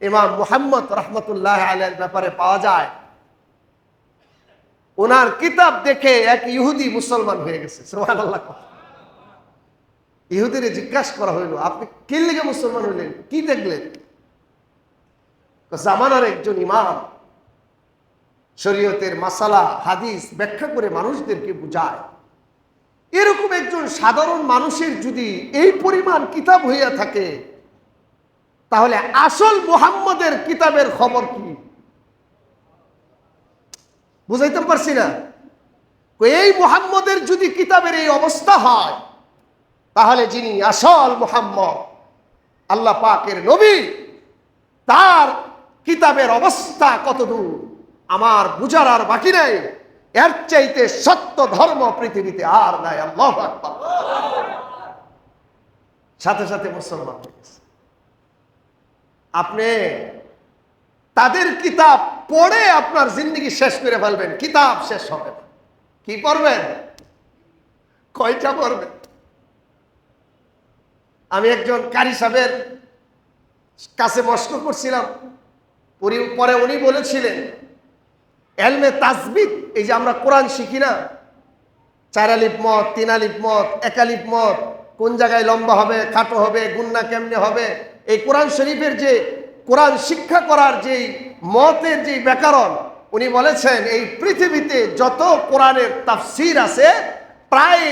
ইমাম মুহাম্মদ রহমতুল্লাহ আলের ব্যাপারে পাওয়া যায়। ওনার কিতাব দেখে এক ইহুদি মুসলমান হয়ে গেছে। ইহুদিরে জিজ্ঞাসা করা হইল, আপনি কি লিগে মুসলমান হইলেন? কি দেখলেন? জামানার একজন ইমাম শরীয়তের মাসালা, হাদিস ব্যাখ্যা করে মানুষদেরকে বুঝায়। এরকম একজন সাধারণ মানুষের যদি এই পরিমাণ কিতাব হইয়া থাকে তাহলে আসল মুহাম্মদের কিতাবের খবর কি? বুঝাইতে পারছি না। এই মুহাম্মদের যদি কিতাবের এই অবস্থা হয়, তাহলে যিনি আসল মুহাম্মদ, আল্লাহ পাকের নবী, তার কিতাবের অবস্থা কত দূর আমার বুঝার আর বাকি নেই। এর চাইতে সত্য ধর্ম পৃথিবীতে আর নাই। আল্লাহ সাথে সাথে মুসলমান হয়ে গেছে। আপনি তাদের কিতাব পড়ে আপনার জিন্দগি শেষ করে ফেলবেন, কিতাব শেষ হবে কি পড়বেন? কয়টা পড়বেন? আমি একজন কারি সাহেবের কাছে মস্ক করছিলাম পরি- উনি বলেছিলেন, এলমে তাজবিদ, এই যে আমরা কোরআন শিখি না, চার আলিপ মত, তিন আলিপ মত, এক আলিপ মত, কোন জায়গায় লম্বা হবে, খাটো হবে গুন্না কেমনে হবে এই কোরআন শরীফের যে কোরআন শিক্ষা করার যেই মতের যে ব্যাকরণ, উনি বলেছেন, এই পৃথিবীতে যত কোরআনের তাফসির আছে, প্রায়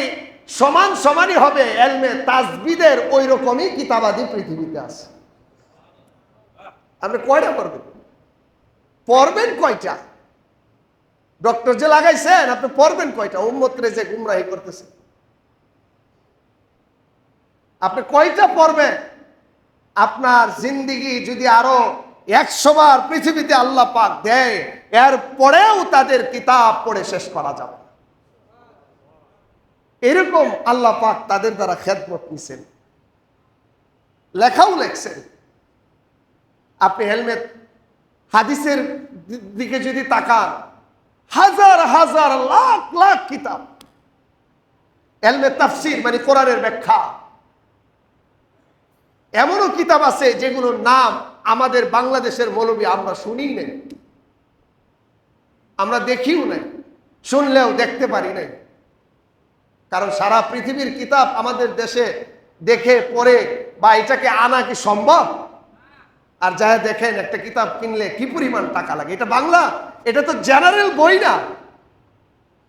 সমান সমানই হবে এলমে তাজবিদের ওই রকমই কিতাবাদি পৃথিবীতে আছে। আপনি কয়টা পড়বেন? পড়বেন কয়টা? ডক্টর যে লাগাইছেন, আপনি পড়বেন কয়টা? উম্মতরে যে গুমরাহি করতেছে। আপনি কয়টা পড়বেন? আপনার জিন্দিগি যদি আরও একশো বার পৃথিবীতে আল্লাহ পাক দেয়, এর পরেও তাদের কিতাব পড়ে শেষ করা যাবে এরকম আল্লাহ পাক তাদের দ্বারা খেদমত নিছেন। লেখাও লেখছেন। আপনি হেলমেট হাদিসের দিকে যদি তাকান, হাজার হাজার, লাখ লাখ কিতাব। এলমে তাফসির মানে কোরআনের ব্যাখ্যা। এমনও কিতাব আছে যেগুলোর নাম আমাদের বাংলাদেশের মৌলবী আমরা শুনি নাই। আমরা দেখিও নাই, শুনলেও দেখতে পারি নাই। কারণ সারা পৃথিবীর কিতাব আমাদের দেশে দেখে, পড়ে বা এটাকে আনা কি সম্ভব? আর যা দেখেন, একটা কিতাব কিনলে কি পরিমাণ টাকা লাগে? এটা বাংলা, এটা তো জেনারেল বই না।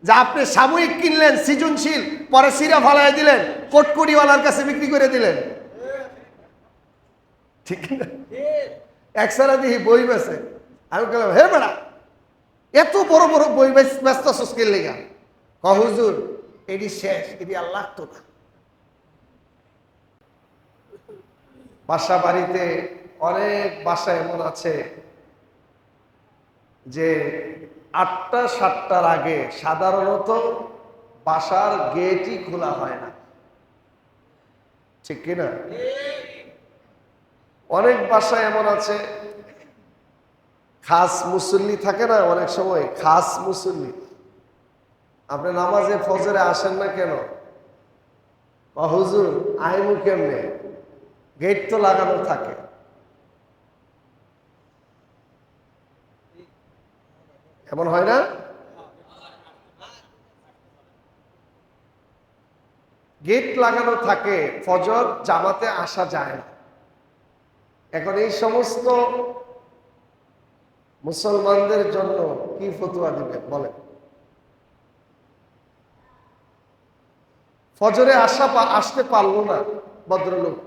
যা আপনি সাময়িক কিনলেন, সৃজনশীল, পরে সিরা ফালাই দিলেন, কোটকুড়িওয়ালার কাছে বিক্রি করে দিলেন। ঠিক না? একসারা দিহি বই বেছে। আমি বললাম হে বেড়া এত বড় বড় বই ব্যস্ত সুস্কিল লেগা? কহুজুর এটি শেষ এটি আর লাগতো না। বাসা বাড়িতে অনেক বাসা এমন আছে যে আটটা সাতটার আগে সাধারণত বাসার গেটই খোলা হয় না। ঠিক কিনা? অনেক বাসা এমন আছে, খাস মুসল্লি থাকে না অনেক সময়, খাস মুসল্লি। আপনি নামাজে, ফজরে আসেন না কেন? বা হুজুর আইমু কেমনে? গেট তো লাগানো থাকে। এমন হয় না? গেট লাগানো থাকে, ফজর জামাতে আসা যায় না। এখন এই সমস্ত মুসলমানদের জন্য কি ফতুয়া দিবেন? বলেন। ফজরে আসা আসতে পারল না ভদ্রলোক।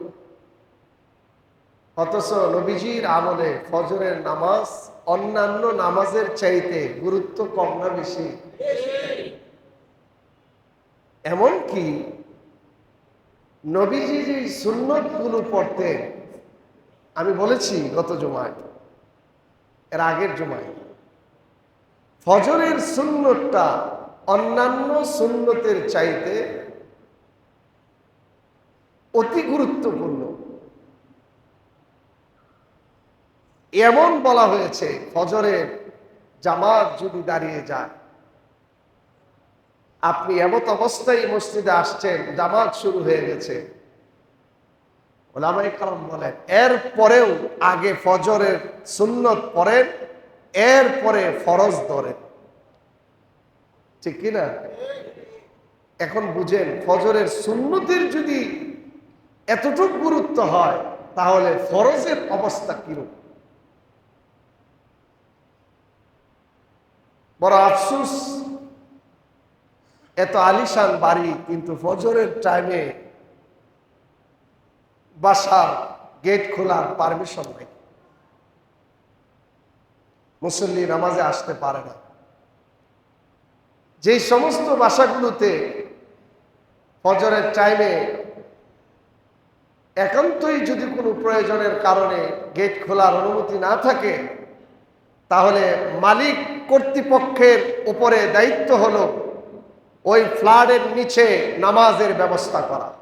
অথচ নবীজির আমলে ফজরের নামাজ অন্যান্য নামাজের চাইতে গুরুত্ব কম না বেশি। এমনকি নবীজি যে সুন্নতগুলো পড়তেন আমি বলেছি গত জমায়, এর আগের জমায়, ফজরের সুন্নতটা অন্যান্য সুন্নতের চাইতে অতি গুরুত্বপূর্ণ। এমন বলা হয়েছে, ফজরের জামাত যদি দাঁড়িয়ে যায়, আপনি এমত অবস্থায় মসজিদে আসছেন, জামাত শুরু হয়ে গেছে। বলেন, এর পরেও আগে ফজরের সুন্নত পড়েন, এর পরে ফরজ ধরেন। ঠিক কিনা এখন বুঝেন, ফজরের সুন্নতের যদি এতটুক গুরুত্ব হয়, তাহলে ফরজের অবস্থা কিরূপ? বড় আফসুস, এত আলিশান বাড়ি, কিন্তু ফজরের টাইমে বাসার গেট খোলার পারমিশন নেই। মুসল্লি নামাজে আসতে পারে না। যে সমস্ত বাসাগুলোতে ফজরের টাইমে একান্তই যদি কোনো প্রয়োজনের কারণে গেট খোলার অনুমতি না থাকে, তাহলে মালিক কর্তৃপক্ষের উপরে দায়িত্ব হলো ওই ফ্লাডের নিচে নামাজের ব্যবস্থা করা।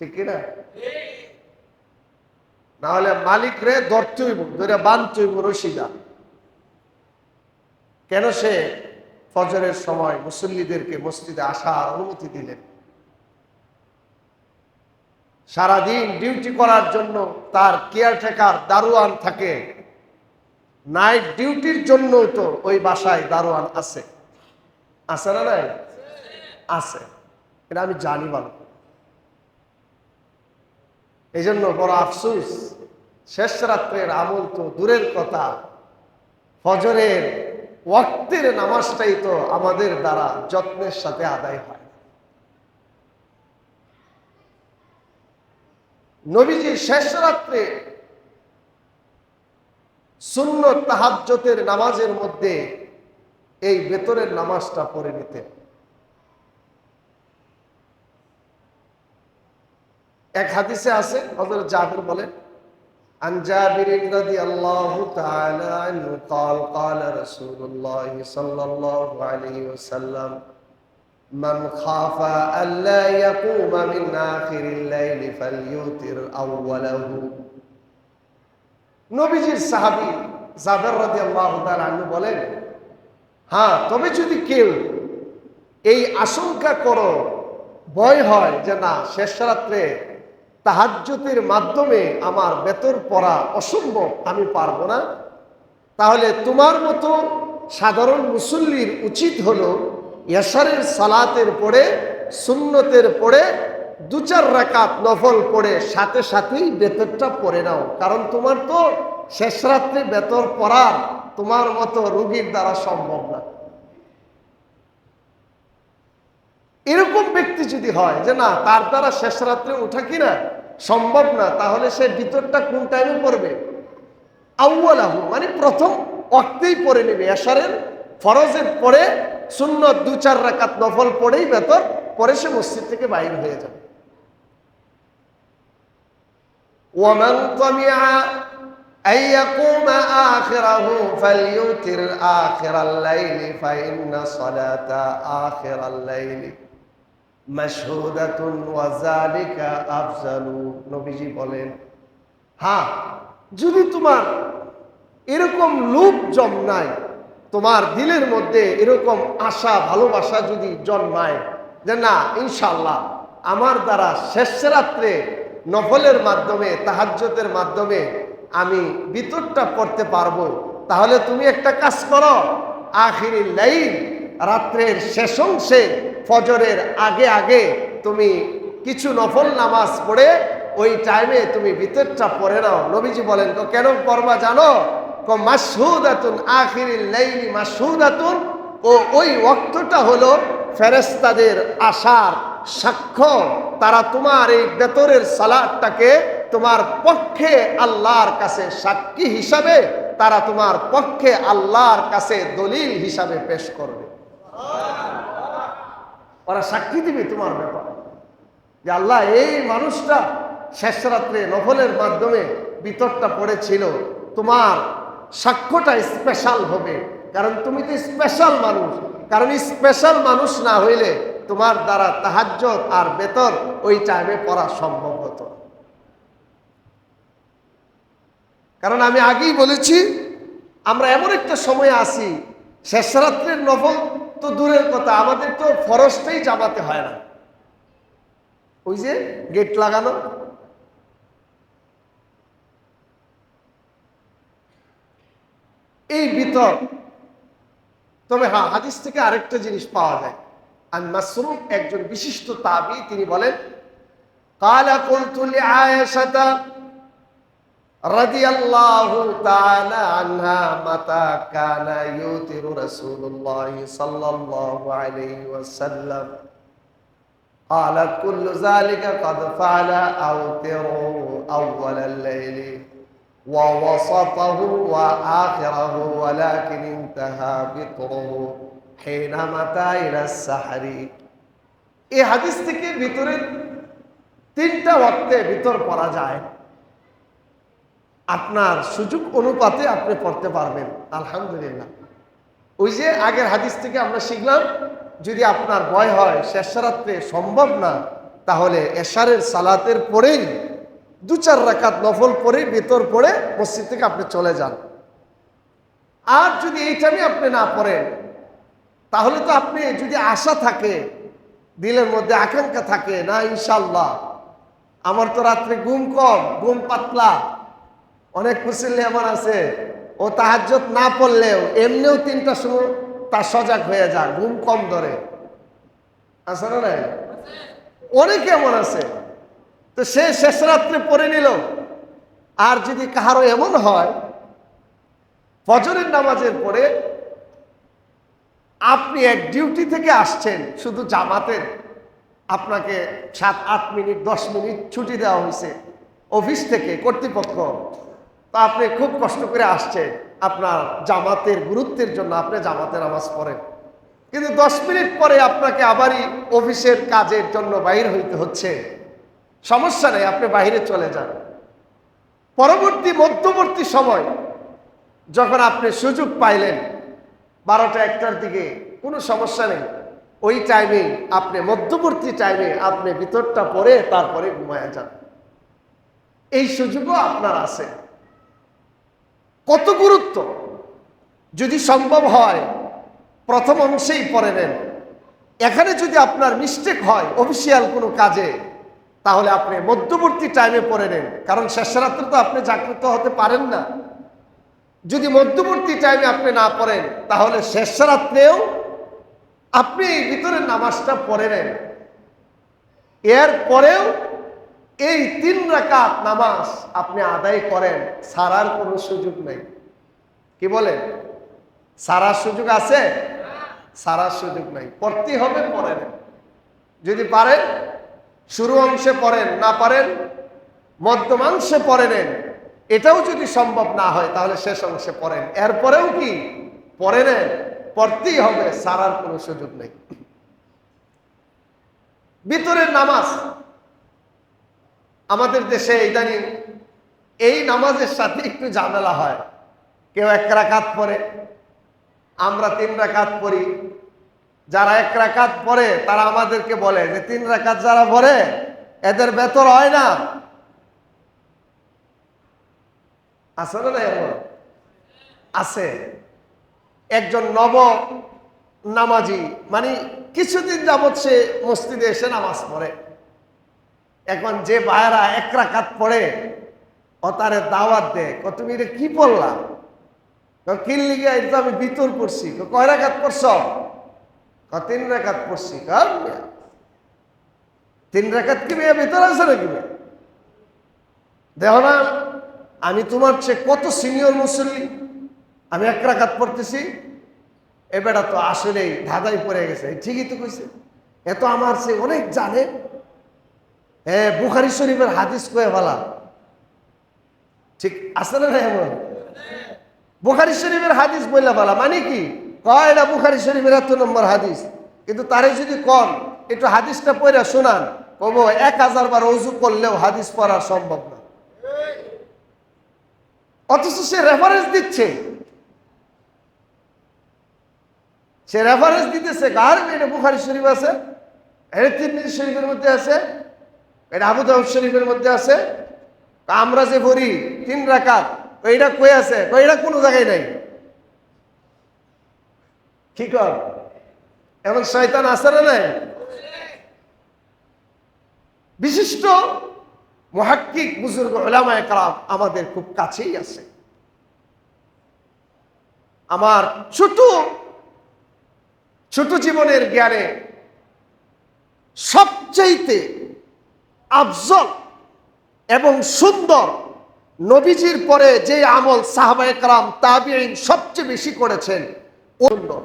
ঠিক কিনা? না হলে মালিক রে ধরতেইব ধরে বানতেইব রশিদা। কেন সে ফজরের সময় মুসল্লিদেরকে মসজিদে আসার অনুমতি দিলেন? সারাদিন ডিউটি করার জন্য তার কেয়ারটেকার দারোয়ান থাকে। নাইট ডিউটির জন্য তো ওই বাসায় দারোয়ান আছে। আছে না নাই? আছে। এটা আমি জানি ভালো এই জন্য বড় আফসুস। শেষ রাত্রের আমল তো দূরের কথা। ফজরের ওয়াক্তের নামাজটাই তো আমাদের দ্বারা যত্নের সাথে আদায় হয়। নবীজি শেষ রাত্রে শূন্য তাহাজ্যতের নামাজের মধ্যে এই বেতরের নামাজটা পড়ে নিতেন। এক হাদিসে আছে হযরত জাবির বলেন عن جابر رضي الله تعالى عنه قال قال رسول الله صلى الله عليه وسلم من خاف ألا يقوم من آخر الليل فليوتر أوله নবীজির সাহাবী জাবের রাদিয়াল্লাহু তাআলা আনহু বলেন হ্যাঁ তবে যদি কেউ এই আশঙ্কা করো ভয় হয় যে না শেষ রাত্রে তাহাজ্যতের মাধ্যমে আমার বেতর পড়া অসম্ভব, আমি পারব না। তাহলে তোমার মতো সাধারণ মুসল্লির উচিত হলো ইয়াসারের সালাতের পরে সুন্নতের পরে দু চার রাকাত নফল পড়ে, সাথে সাথেই বেতরটা পড়ে নাও। কারণ তোমার তো শেষ রাত্রে বেতর পড়ার তোমার মতো রুগীর দ্বারা সম্ভব না। এরকম ব্যক্তি যদি হয় যে না তার দ্বারা শেষ রাত্রে ওঠা কিনা সম্ভব না তাহলে সে ভিতরটা কোন টাইমে পড়বে আউ্লাহু মানে প্রথম অক্তেই পড়ে নেবে এশারের ফরজের পরে শূন্য দু চার রাকাত নফল পড়েই বেতর পরে সে মসজিদ থেকে বাইর হয়ে যাবে ومن طمع أن يقوم آخره فليوتر آخر الليل فإن صلاة آخر الليل মাসহুদাতুন ওয়াজালিকা আফজালু। নবীজি বলেন হ্যাঁ যদি তোমার এরকম লোভ জন্মায়, তোমার দিলের মধ্যে এরকম আশা, ভালোবাসা যদি জন্মায়, যে না ইনশাল্লাহ আমার দ্বারা শেষ রাত্রে নফলের মাধ্যমে তাহাজ্যতের মাধ্যমে আমি বিতরটা পড়তে পারব, তাহলে তুমি একটা কাজ করো আখিরি লাইন রাত্রের শেষ অংশে ফজরের আগে আগে তুমি কিছু নফল নামাজ পড়ে ওই টাইমে তুমি ভিতরটা পড়ে নাও। নবীজি বলেন, তো কেন পড়বা জানো? কো মাসহুদাতুন আখিরিল লাইলি মাসহুদাতুন। ও ওই হলো ফেরেস্তাদের আশার সাক্ষ্য। তারা তোমার এই বেতরের সালাদটাকে তোমার পক্ষে আল্লাহর কাছে সাক্ষী হিসাবে, তারা তোমার পক্ষে আল্লাহর কাছে দলিল হিসাবে পেশ করবে। ওরা সাক্ষী দিবে তোমার ব্যাপারে। যে আল্লাহ, এই মানুষটা শেষ রাত্রে নফলের মাধ্যমে বিতরটা পড়েছিল, তোমার সাক্ষ্যটা স্পেশাল হবে। কারণ তুমি তো স্পেশাল মানুষ। কারণ স্পেশাল মানুষ না হইলে তোমার দ্বারা তাহাজ্জত আর বেতর ওই টাইমে পড়া সম্ভব হতো কারণ আমি আগেই বলেছি, আমরা এমন একটা সময় আসি শেষ রাত্রের নফল তো দূরের কথা, আমাদের তো ফরসটাই চাপাতে হয় না। ওই যে গেট লাগানো। এই বিতর। তবে হ্যাঁ হাদিস থেকে আরেকটা জিনিস পাওয়া যায়। আর মাসরুম একজন বিশিষ্ট তাবি, তিনি বলেন, কালা কুলতুল আয়সাদা رضي الله تعالى عنها متى كان يوتر رسول الله صلى الله عليه وسلم قالت كل ذلك قد فعل أوتروا أول الليل ووسطه وآخره ولكن انتهى بطره حين متى إلى السحر এই হাদিস থেকে ভিতরে তিনটা ওয়াক্তে ভিতর পড়া যায় আপনার সুযোগ অনুপাতে আপনি পড়তে পারবেন। আলহামদুলিল্লাহ। ওই যে আগের হাদিস থেকে আমরা শিখলাম, যদি আপনার ভয় হয় শেষরাত্রে সম্ভব না, তাহলে এশারের সালাতের পরেই দু চার রাকাত নফল পরে ভিতর পড়ে মসজিদ থেকে আপনি চলে যান। আর যদি এই টাইমে আপনি না পড়েন, তাহলে তো আপনি যদি আশা থাকে, দিলের মধ্যে আকাঙ্ক্ষা থাকে, না ইনশাল্লাহ আমার তো রাত্রে ঘুম কম, ঘুম পাতলা অনেক মুসল্লি এমন আছে। ও তাহাজ্জত না পড়লেও এমনিও তিনটা সময় তার সজাগ হয়ে যায়, ঘুম কম ধরে। আছে না নাই? অনেক এমন আছে। তো সে শেষ রাত্রে পড়ে নিল। আর যদি কাহারও এমন হয়, ফজরের নামাজের পরে আপনি এক ডিউটি থেকে আসছেন, শুধু জামাতের। আপনাকে সাত, আট মিনিট, দশ মিনিট ছুটি দেওয়া হয়েছে। অফিস থেকে কর্তৃপক্ষ। তো আপনি খুব কষ্ট করে আসছে আপনার জামাতের গুরুত্বের জন্য আপনি জামাতে নামাজ পড়েন। কিন্তু দশ মিনিট পরে আপনাকে আবারই অফিসের কাজের জন্য বাইর হইতে হচ্ছে। সমস্যা নেই, আপনি বাইরে চলে যান। পরবর্তী, মধ্যবর্তী সময় যখন আপনি সুযোগ পাইলেন, বারোটা একটার দিকে, কোনো সমস্যা নেই। ওই টাইমে আপনি, মধ্যবর্তী টাইমে আপনি ভিতরটা পরে তারপরে ঘুমায় যান। এই সুযোগও আপনার আছে। কত গুরুত্ব? যদি সম্ভব হয়, প্রথম অংশেই পরে নেন। এখানে যদি আপনার মিস্টেক হয় অফিসিয়াল কোনো কাজে, তাহলে আপনি মধ্যবর্তী টাইমে পরে নেন। কারণ শেষ রাত্রে তো আপনি জাগ্রত হতে পারেন না। যদি মধ্যবর্তী টাইমে আপনি না পড়েন, তাহলে শেষ রাত্রেও আপনি এই ভিতরের নামাজটা পড়ে নেন। এর পরেও এই তিন রাকাত নামাজ আপনি আদায় করেন, সারার কোনো সুযোগ নেই। কি বলেন সারার সুযোগ আছে? সারার সুযোগ নাই। পড়তে হবে নেন। যদি পারেন, শুরু অংশে পড়েন, না পারেন মধ্যমাংশে পড়ে নেন। এটাও যদি সম্ভব না হয়, তাহলে শেষ অংশে পড়েন। এরপরেও কি? পড়ে নেন। পড়তেই হবে, সারার কোনো সুযোগ নেই। ভিতরের নামাজ আমাদের দেশে ইদানিং এই নামাজের সাথে একটু ঝামেলা হয়। কেউ এক রাকাত পরে আমরা তিন রাকাত পড়ি। যারা এক রাকাত পরে তারা আমাদেরকে বলে যে, তিন রাকাত যারা পড়ে, এদের বেতন হয় না। আছে না এমন? আছে। একজন নব নামাজি মানে কিছুদিন যাবৎ সে মসজিদে এসে নামাজ পড়ে। এখন যে বায়রা এক রাকাত পড়ে, ও তারে দাওয়াত দেয়। ক তুমি এটা কি পড়লা? কিনলি গিয়ে এটা তো আমি ভিতর পড়ছি? কয় রাকাত পড়ছ? ক তিন রাকাত পড়ছি। তিন রাকাত কি মেয়ে ভিতর আছে নাকি? দেখো না, আমি তোমার চেয়ে কত সিনিয়র মুসল্লি। আমি এক রাকাত পড়তেছি। এ বেটা তো আসলেই ধাঁধাই পড়ে গেছে। ঠিকই তো কইছে। এ তো আমার সে অনেক জানে। হ্যাঁ বুখারি শরীফের হাদিস কয়ে বলা? ঠিক আছে না এমন? বুখারি শরীফের হাদিস বললে বলা মানে কি? কয় এটা বুখারি শরীফের এত নম্বর হাদিস? কিন্তু তারে যদি কন, একটু হাদিসটা পড়ে শোনান, কব এক হাজার বার অজু করলেও হাদিস পড়া সম্ভব না। অথচ সে রেফারেন্স দিচ্ছে। সে রেফারেন্স দিতেছে কার? এটা বুখারি শরীফ আছে? এটা তিরমিজি শরীফের মধ্যে আছে। এটা আবু দাউদ শরীফের মধ্যে আছে। আমরা যে পড়ি, তিন রাকাত এইটা কই আছে? এটা কোনো জায়গায় নাই। কি কর? এমন শয়তান আছে নাই? বিশিষ্ট মহাক্কিক বুজুর্গ ওলামায় কালাম আমাদের খুব কাছেই আছে। আমার ছোট ছোট জীবনের জ্ঞানে সবচাইতে আফজল এবং সুন্দর নবীজির পরে যে আমল সাহাবায়ে কালাম তাবিঈন সবচেয়ে বেশি করেছেন সুন্দর।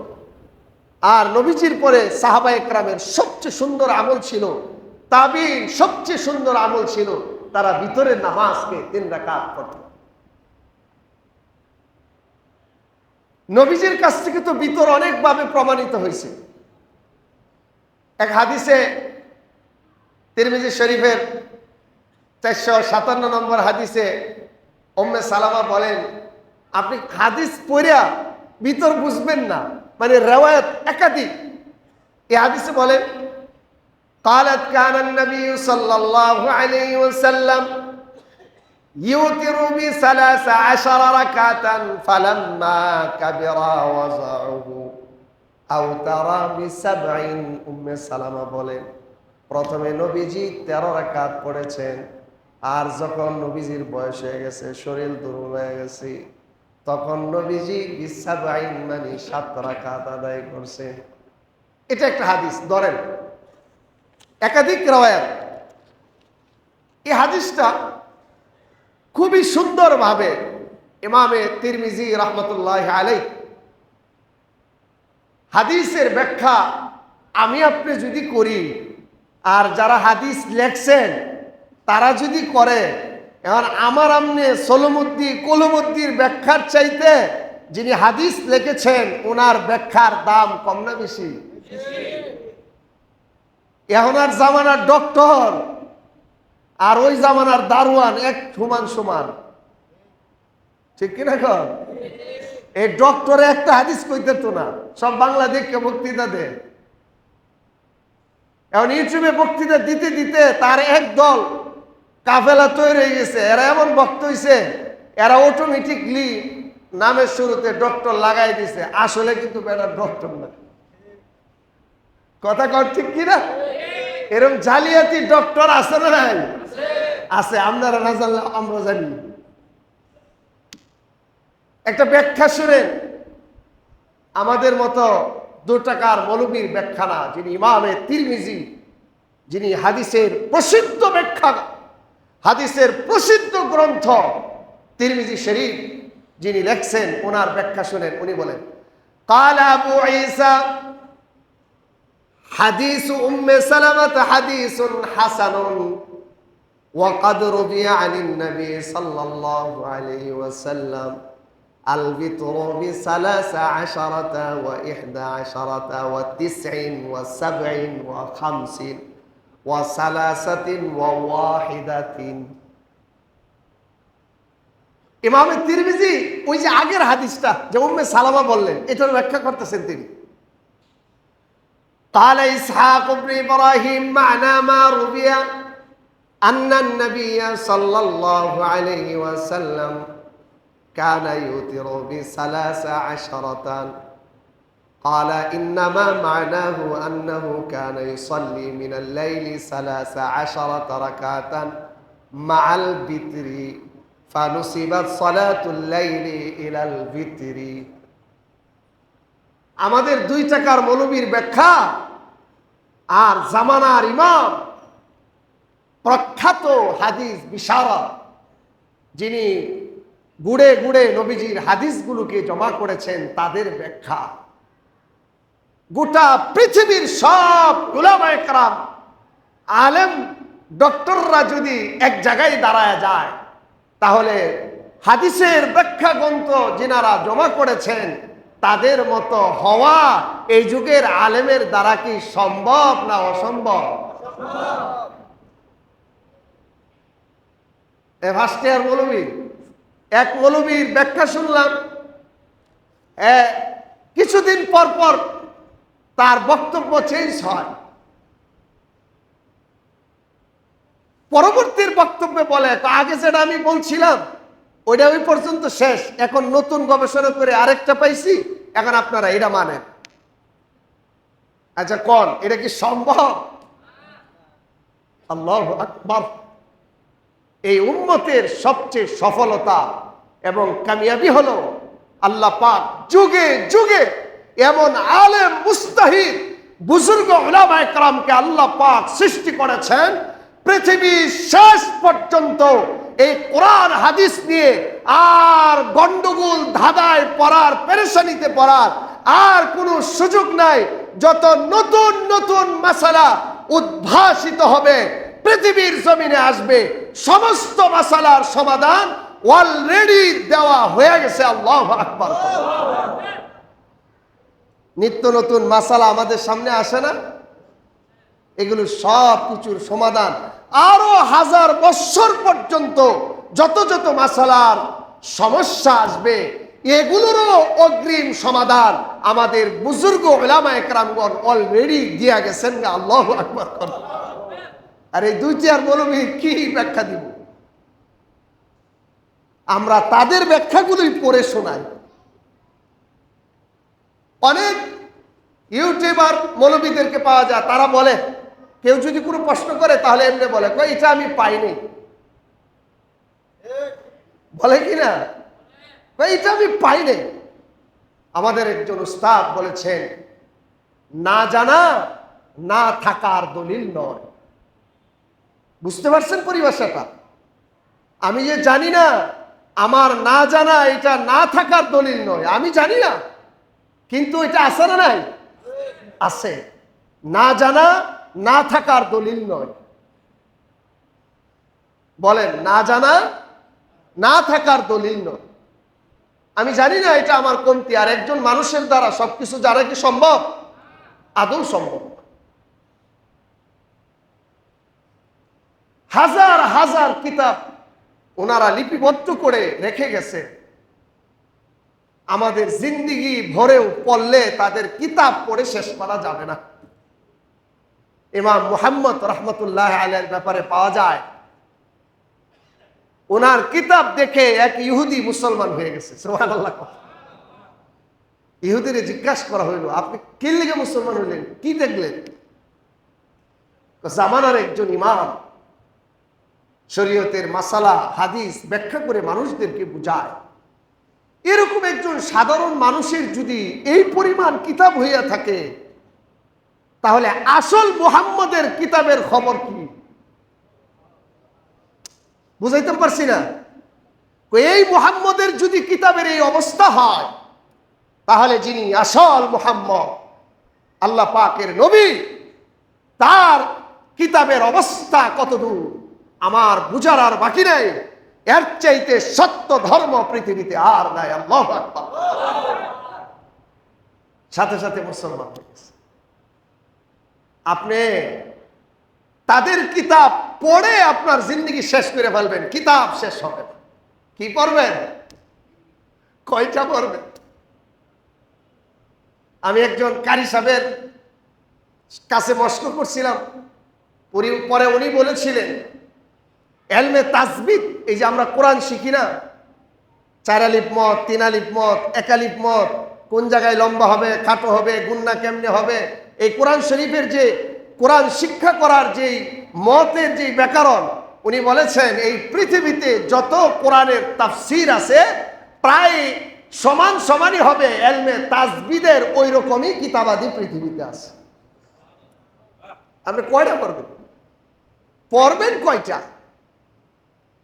আর নবীজির পরে সাহাবায়ে কালামের সবচেয়ে সুন্দর আমল ছিল তাবিন সবচেয়ে সুন্দর আমল ছিল, তারা ভিতরে নামাজকে তিন রাকাত করত নবীজির কাছ থেকে তো ভিতর অনেকভাবে প্রমাণিত হয়েছে। এক হাদিসে তিরমিজি শরীফের চারশো সাতান্ন নম্বর হাদিসে ওম্মে সালামা বলেন আপনি হাদিস পড়িয়া ভিতর বুঝবেন না মানে রেওয়ায়ত একাধিক এই হাদিসে বলেন قالت كان النبي صلى الله عليه وسلم يوتر بثلاث عشر ركعة فلما كبر وضعه أوتر بسبع أم سلمة বলেন প্রথমে নবীজি তেরো রাকাত পড়েছেন, আর যখন নবীজির বয়স হয়ে গেছে, শরীর দুর্বল হয়ে গেছে, তখন নবীজি বিসাবাইন মানে সাত রাকাত আদায় করছে এটা একটা হাদিস, ধরেন, একাধিক রওয়ায়াত। এই হাদিসটা খুবই সুন্দরভাবে ইমামে তিরমিজি রহমতুল্লাহ আলাই হাদিসের ব্যাখ্যা আমি আপনি যদি করি আর যারা হাদিস লেখছেন, তারা যদি করে, এখন আমার আমনে সলমুদ্দি কলমুদ্দির ব্যাখ্যার চাইতে যিনি হাদিস লিখেছেন, ওনার ব্যাখ্যার দাম কম না বেশি? এখন আর জামানার ডক্টর আর ওই জামানার দারোয়ান এক সমান সমান। ঠিক কিনা কর এই ডক্টরে একটা হাদিস কইতে তো না, সব বাংলাদেশকে বক্তৃতা দেয়। এখন ইউটিউবে বক্তৃতা দিতে দিতে তার এক দল কাফেলা তৈরি হয়ে গেছে। এরা এমন বক্ত হয়েছে এরা অটোমেটিকলি নামের শুরুতে ডক্টর লাগাই দিছে। আসলে কিন্তু বেড়া ডক্টর না। কথা কর ঠিক কিনা এরকম জালিয়াতি ডক্টর আছে না নাই? আছে, আপনারা না জানলে আমরা জানি। একটা ব্যাখ্যা শুনেন। আমাদের মতো দু টাকার মৌলবীর ব্যাখ্যা না যিনি ইমামে তিরমিজি যিনি হাদিসের প্রসিদ্ধ ব্যাখ্যা হাদিসের প্রসিদ্ধ গ্রন্থ তিরমিজি শরীফ যিনি লেখছেন ওনার ব্যাখ্যা শুনেন উনি বলেন قال أبو عيسى حديث أم سلمة حديث حسن وقد روي عن النبي صلى الله عليه وسلم الفطر بثلاث عشرة وإحدى عشرة وتسع وسبع وخمس وثلاثة وواحدة ইমামের তিরমিজি ওই যে আগের হাদিসটা যে উম্মে সালামা বললেন এটার ব্যাখ্যা করতেছেন তিনি قال إسحاق بن إبراهيم معنى ما روي أن النبي صلى الله عليه وسلم كان يوتر بثلاث عشرة قال إنما معناه أنه كان يصلي من الليل ثلاث عشرة ركعة مع البتر فنسبت صلاة الليل إلى البتر আমাদের দুই টাকার মৌলবীর ব্যাখ্যা আর জামানার ইমাম প্রখ্যাত হাদিস বিশারদ যিনি গুড়ে গুড়ে নবীজির হাদিসগুলোকে জমা করেছেন তাদের ব্যাখ্যা। গোটা পৃথিবীর সব গুলামায় কারাম, আলেম, ডক্টররা যদি এক জায়গায় দাঁড়ায় যায়, তাহলে হাদিসের ব্যাখ্যা গ্রন্থ যিনারা জমা করেছেন, তাদের মতো হওয়া এই যুগের আলেমের দ্বারা কি সম্ভব না অসম্ভব? ফার্স্ট ইয়ার মৌলবী এক মৌলবীর ব্যাখ্যা শুনলাম। কিছুদিন পর পর তার বক্তব্য চেঞ্জ হয়। পরবর্তীর বক্তব্যে বলে আগে যেটা আমি বলছিলাম, ওইটা ওই পর্যন্ত শেষ। এখন নতুন গবেষণা করে আরেকটা পাইছি। এখন আপনারা এটা মানেন। আচ্ছা কন, এটা কি সম্ভব? আল্লাহ আকবর। এই উন্মতের সবচেয়ে সফলতা এবং কামিয়াবি হল আল্লাহ পাক যুগে যুগে এমন আলেম, মুস্তাহিদ, বুজুর্গ ওলামায়করামকে আল্লাহ পাক সৃষ্টি করেছেন। পৃথিবীর শেষ পর্যন্ত এই কোরআন, হাদিস নিয়ে আর গন্ডগোল ধাঁধায় পড়ার, পেরেশানিতে পড়ার আর কোনো সুযোগ নাই। যত নতুন নতুন মশালা উদ্ভাসিত হবে পৃথিবীর জমিনে আসবে সমস্ত মাসালার সমাধান অলরেডি দেওয়া হয়ে গেছে, আল্লাহ আকবর। নিত্য নতুন মাসালা আমাদের সামনে আসে না? এগুলো সব কিছুর সমাধান। আরও হাজার বছর পর্যন্ত যত যত মাসালার সমস্যা আসবে, এগুলোরও অগ্রিম সমাধান আমাদের বুজুর্গ ওলামা একরামগণ অলরেডি দিয়া গেছেন আল্লাহ আকবর। আর এই দুইটি আর মৌলবী কি ব্যাখ্যা দিব? আমরা তাদের ব্যাখ্যাগুলোই পড়ে শোনাই। অনেক ইউটিউবার মৌলবীদেরকে পাওয়া যায়, তারা বলে, কেউ যদি কোনো প্রশ্ন করে তাহলে এমনি বলে এটা আমি পাইনি। বলে কি না? এটা আমি পাইনি। আমাদের একজন উস্তাদ বলেছেন, না জানা, না থাকার দলিল নয়। বুঝতে পারছেন পরিভাষাটা? আমি যে জানি না, আমার না জানা এটা না থাকার দলিল নয়। আমি জানি না, কিন্তু এটা আছে না নাই? আছে। না জানা, না থাকার দলিল নয়। বলেন, না জানা, না থাকার দলিল নয়। আমি জানি না এটা আমার কমতি, আর একজন মানুষের দ্বারা সবকিছু জানা কি সম্ভব? আদৌ সম্ভব। হাজার হাজার কিতাব ওনারা লিপিবদ্ধ করে রেখে গেছে। আমাদের জিন্দিগি ভরেও পড়লে তাদের কিতাব পড়ে শেষ করা যাবে না। ইমাম মুহাম্মদ রহমতুল্লাহ আলের ব্যাপারে পাওয়া যায়, ওনার কিতাব দেখে এক ইহুদি মুসলমান হয়ে গেছে। ইহুদিরে জিজ্ঞাসা করা হইল, আপনি কি লিগে মুসলমান হইলেন? কি দেখলেন? জামানার একজন ইমাম শরীয়তের মাসালা, হাদিস ব্যাখ্যা করে মানুষদেরকে বুঝায়। এরকম একজন সাধারণ মানুষের যদি এই পরিমাণ কিতাব হইয়া থাকে, তাহলে আসল মুহাম্মদের কিতাবের খবর কি? বুঝাইতে পারছি না? এই মুহাম্মদের যদি কিতাবের এই অবস্থা হয়, তাহলে যিনি আসল মুহাম্মদ, আল্লাহ পাকের নবী, তার কিতাবের অবস্থা কত দূর আমার বুঝার আর বাকি নাই। এর চাইতে সত্য ধর্ম পৃথিবীতে আর নাই। আল্লাহ সাথে সাথে মুসলমান। আপনি তাদের কিতাব পড়ে আপনার জিন্দগি শেষ করে ফেলবেন। কিতাব শেষ হবে। কি পড়বেন? কয়টা পড়বেন? আমি একজন কারি সাহেবের কাছে মস্ক করছিলাম। পরে উনি বলেছিলেন এলমে তাসবিদ এই যে আমরা কোরআন শিখি না? চার আলিফ মত তিন আলিফ মত এক আলিফ মত কোন জায়গায় লম্বা হবে, খাটো হবে, গুন্না কেমনে হবে? এই কোরআন শরীফের যে কোরআন শিক্ষা করার যেই মতের যে ব্যাকরণ, উনি বলেছেন, এই পৃথিবীতে যত কোরআনের তাফসির আছে, প্রায় সমান সমানই হবে এলমে তাজবিদের ওই রকমই কিতাবাদি পৃথিবীতে আছে। আপনি কয়টা পড়বেন? পড়বেন কয়টা?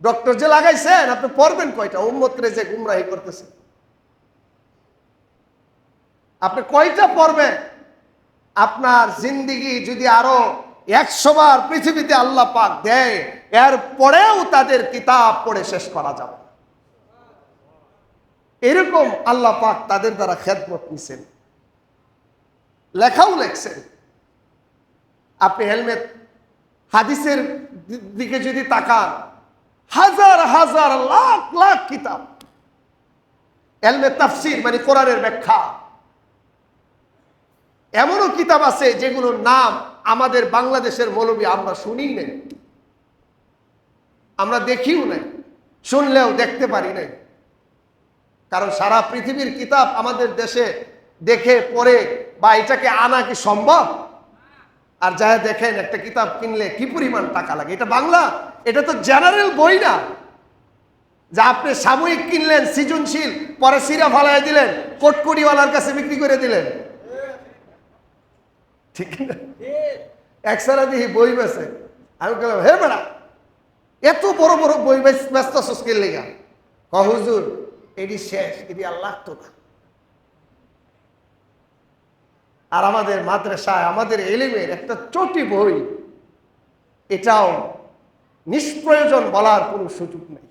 ডক্টর যে লাগাইছেন, আপনি পড়বেন কয়টা? উম্মতরে যে গুমরাহি করতেছে। আপনি কয়টা পড়বেন? আপনার জিন্দিগি যদি আরও একশো বার পৃথিবীতে আল্লাহ পাক দেয়, এর পরেও তাদের কিতাব পড়ে শেষ করা যাবে এরকম আল্লাহ পাক তাদের দ্বারা খেদমত নিছেন। লেখাও লেখছেন। আপনি হেলমেট হাদিসের দিকে যদি তাকান হাজার হাজার, লাখ লাখ কিতাব। এলমে তাফসির মানে কোরআনের ব্যাখ্যা। এমনও কিতাব আছে যেগুলোর নাম আমাদের বাংলাদেশের মৌলবী আমরা শুনি নাই। আমরা দেখিও নাই, শুনলেও দেখতে পারি নাই। কারণ সারা পৃথিবীর কিতাব আমাদের দেশে দেখে, পড়ে বা এটাকে আনা কি সম্ভব? আর যা দেখেন একটা কিতাব কিনলে কি পরিমাণ টাকা লাগে? এটা বাংলা? এটা তো জেনারেল বই না। যা আপনি সাময়িক কিনলেন, সৃজনশীল, পরে সিরা ফালাই দিলেন, কোটকুড়িওয়ালার কাছে বিক্রি করে দিলেন। ঠিক না? একসারা দিহি বই বেছে আমি বললাম, হে বেড়া, এত বড় বড় বই ব্যস্ত সুস্কির লেগা হুজুর, এটি শেষ, এটি আল্লাহ তো না আর আমাদের মাদ্রাসায় আমাদের এলিমের একটা চটি বই, এটাও নিষ্প্রয়োজন বলার কোনো সুযোগ নেই।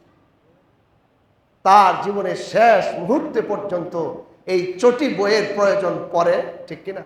তার জীবনের শেষ মুহূর্তে পর্যন্ত এই চটি বইয়ের প্রয়োজন পড়ে, ঠিক কিনা?